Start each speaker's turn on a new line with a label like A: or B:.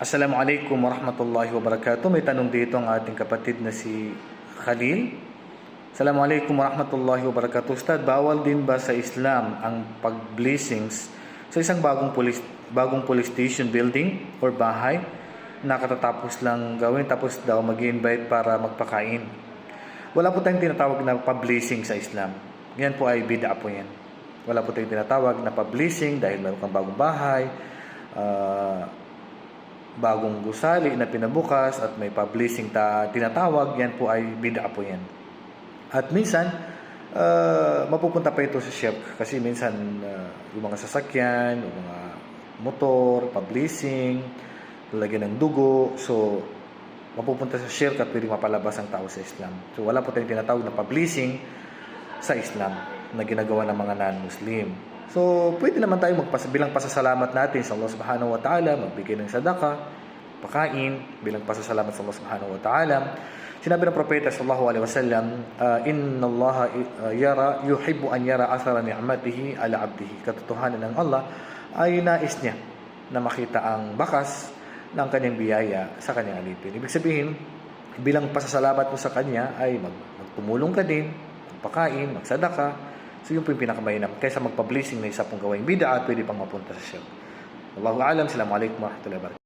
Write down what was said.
A: Assalamualaikum warahmatullahi wabarakatuh. May tanong dito ang ating kapatid na si Khalil. Assalamualaikum warahmatullahi wabarakatuh. Ustad, bawal din ba sa Islam ang pag-blessings sa isang bagong police, bagong police station building or bahay na katatapos lang gawin tapos daw mag invite para magpakain? Wala po tayong tinatawag na pa-blessing sa Islam. Yan po ay bid'a po yan. Wala po tayong tinatawag na pa-blessing dahil meron kang bagong bahay, ah, bagong gusali na pinabukas at may pa-blessing ta tinatawag, yan po ay bid'a po yan. At minsan, ah, mapupunta pa ito sa chef kasi minsan ah, yung mga sasakyan, yung mga motor, pa-blessing, lalagyan ng dugo, so mapupunta sa shirk at pwedeng mapalabas ang tao sa Islam. So wala po tayong tinatawag na pa-blessing sa Islam na ginagawa ng mga non-Muslim. So, pwede naman tayo magpas bilang pasasalamat natin sa Allah Subhanahu wa Ta'ala, magbigay ng sadaka, pakain, bilang pasasalamat sa Allah Subhanahu wa Ta'ala. Sinabi ng propeta sallallahu alaihi wasallam, uh, "Inna Allah uh, yara yuhibbu an yara athara ni'matihi ala 'abdihi." Katotohanan ng Allah ay nais niya na makita ang bakas ng kanyang biyaya sa kanyang alipin. Ibig sabihin, bilang pasasalamat mo sa kanya ay mag, magtumulong ka din, magpakain, magsadaka. So yun po yung pinakamainam. Kaysa magpa-blessing na isa pong gawain bida at pwede pang mapunta sa siya. Wallahu alam. Assalamualaikum warahmatullahi wabarakatuh.